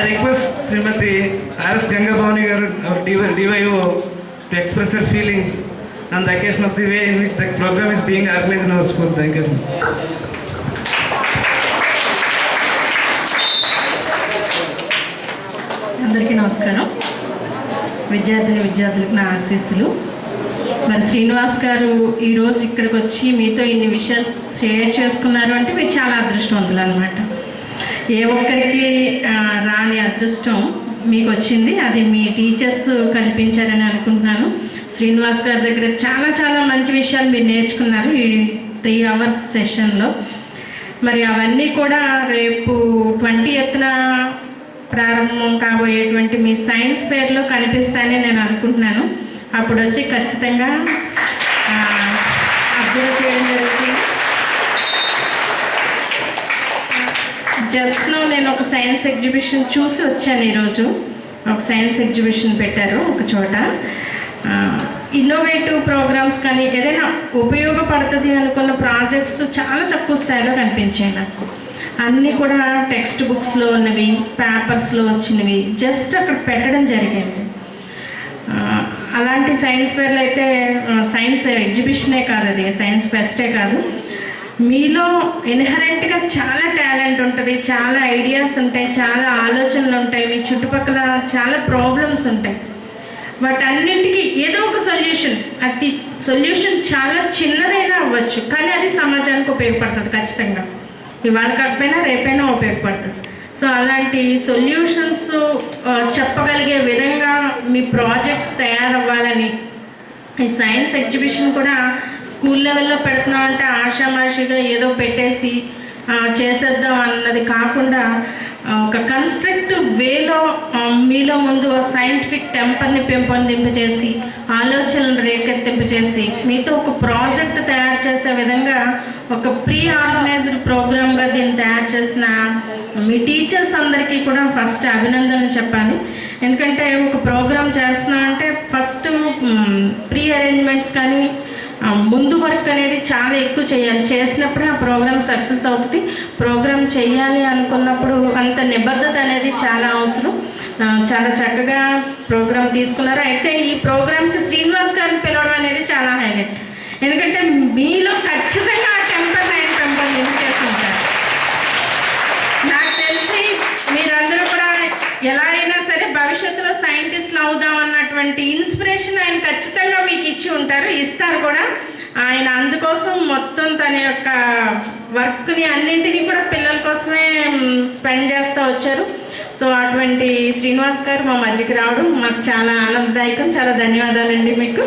I request Shrimati RS Gangabhavani garu DYO to express your feelings and the occasion of the way in which the programme is being organise in our thank you అందరికీ నమస్కారం. విద్యార్థులు విద్యార్థులకు నా ఆశీస్సులు. మరి శ్రీనివాస్ గారు ఈరోజు ఇక్కడికి వచ్చి మీతో ఇన్ని విషయాలు షేర్ చేసుకున్నారు అంటే మీరు చాలా అదృష్టవంతులు అనమాట ఏ ఒక్కరికి రాని అదృష్టం మీకు వచ్చింది అది మీ టీచర్స్ కల్పించారని అనుకుంటున్నాను. శ్రీనివాస్ గారి దగ్గర చాలా చాలా మంచి విషయాలు మీరు నేర్చుకున్నారు ఈ త్రీ అవర్స్ సెషన్లో. మరి అవన్నీ కూడా రేపు ట్వంటీ ఎత్తున ప్రారంభం కాబోయేటువంటి మీ సైన్స్ పేర్లో కనిపిస్తాయని నేను అనుకుంటున్నాను. అప్పుడు వచ్చి ఖచ్చితంగా జస్ట్ నేను ఒక సైన్స్ ఎగ్జిబిషన్ చూసి వచ్చాను ఈరోజు. ఒక సైన్స్ ఎగ్జిబిషన్ పెట్టారు ఒక చోట. ఇన్నోవేటివ్ ప్రోగ్రామ్స్ కానీ ఏదైనా ఉపయోగపడుతుంది అనుకున్న ప్రాజెక్ట్స్ చాలా తక్కువ స్థాయిలో కనిపించాయి నాకు. అన్నీ కూడా టెక్స్ట్ బుక్స్లో ఉన్నవి పేపర్స్లో వచ్చినవి జస్ట్ అక్కడ పెట్టడం జరిగింది. అలాంటి సైన్స్ ఫేర్లు అయితే సైన్స్ ఎగ్జిబిషనే కాదు అది సైన్స్ ఫెస్టే కాదు. మీలో ఇన్హరెంట్గా చాలా టాలెంట్ ఉంటుంది చాలా ఐడియాస్ ఉంటాయి చాలా ఆలోచనలు ఉంటాయి మీ చుట్టుపక్కల చాలా ప్రాబ్లమ్స్ ఉంటాయి. వాటన్నింటికి ఏదో ఒక సొల్యూషన్ అది సొల్యూషన్ చాలా చిన్నదైనా అవ్వచ్చు కానీ అది సమాజానికి ఉపయోగపడుతుంది ఖచ్చితంగా. ఇవాళ కాకపోయినా రేపైనా ఉపయోగపడుతుంది. సో అలాంటి సొల్యూషన్స్ చెప్పగలిగే విధంగా మీ ప్రాజెక్ట్స్ తయారవ్వాలని ఈ సైన్స్ ఎగ్జిబిషన్ కూడా స్కూల్ లెవెల్లో పెడుతున్నాం అంటే ఆషామాషిగా ఏదో పెట్టేసి చేసేద్దాం అన్నది కాకుండా ఒక కన్స్ట్రక్టివ్ వేలో మీలో ముందు సైంటిఫిక్ టెంపర్ని పెంపొందింపజేసి ఆలోచనలు రేకెత్తింపజేసి మీతో ఒక ప్రాజెక్ట్ తయారు చేసే విధంగా ఒక ప్రీ ఆర్గనైజ్డ్ ప్రోగ్రామ్గా దీన్ని తయారు చేసిన మీ టీచర్స్ అందరికీ కూడా ఫస్ట్ అభినందనలు చెప్పాలి. ఎందుకంటే ఒక ప్రోగ్రామ్ చేస్తున్నామంటే ఫస్ట్ ప్రీ అరేంజ్మెంట్స్ కానీ ముందు వర్క్ అనేది చాలా ఎక్కువ చేయాలి. చేసినప్పుడే ఆ ప్రోగ్రామ్ సక్సెస్ అవుతుంది. ప్రోగ్రామ్ చేయాలి అనుకున్నప్పుడు అంత నిబద్ధత అనేది చాలా అవసరం. చాలా చక్కగా ప్రోగ్రామ్ తీసుకున్నారు. అయితే ఈ ప్రోగ్రామ్కి శ్రీనివాస్ గారిని పిలవడం అనేది చాలా హైలైట్ ఎందుకంటే మీలో ఖచ్చితంగా ఆ టెంపర్ ఆయన పెంపొందించేస్తుంటారు నాకు తెలిసి మీరందరూ కూడా ఎలా అయినా సరే భవిష్యత్తులో సైంటిస్టులు అవుదాం ఇన్స్పిరేషన్ ఆయన ఖచ్చితంగా మీకు ఇచ్చి ఉంటారు ఇస్తారు కూడా. ఆయన అందుకోసం మొత్తం తన యొక్క వర్క్ని అన్నింటినీ కూడా పిల్లల కోసమే స్పెండ్ చేస్తూ వచ్చారు. సో అటువంటి శ్రీనివాస్ గారు మా మధ్యకి రావడం మాకు చాలా ఆనందదాయకం. చాలా ధన్యవాదాలండి మీకు.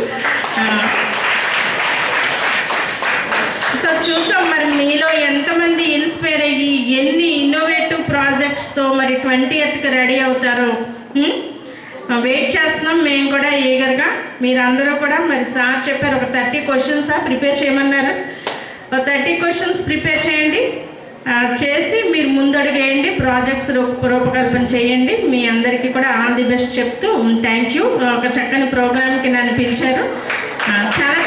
సో చూద్దాం మరి మీలో ఎంతమంది ఇన్స్పైర్ అయ్యి ఎన్ని ఇన్నోవేటివ్ ప్రాజెక్ట్స్తో మరి ట్వంటీ ఎత్కి రెడీ అవుతారో వెయిట్ చేస్తాం కోసం మేము కూడా ఈగర్గా మీరందరూ కూడా మరి సార్ చెప్పారు ఒక థర్టీ క్వశ్చన్స్ ప్రిపేర్ చేయమన్నారు. ఒక థర్టీ క్వశ్చన్స్ ప్రిపేర్ చేయండి. చేసి మీరు ముందడుగేయండి ప్రాజెక్ట్స్ రూప రూపకల్పన చేయండి. మీ అందరికీ కూడా ఆల్ ది బెస్ట్ చెప్తూ థ్యాంక్ యూ ఒక చక్కని ప్రోగ్రామ్కి నన్ను పిలిచారు. చాలా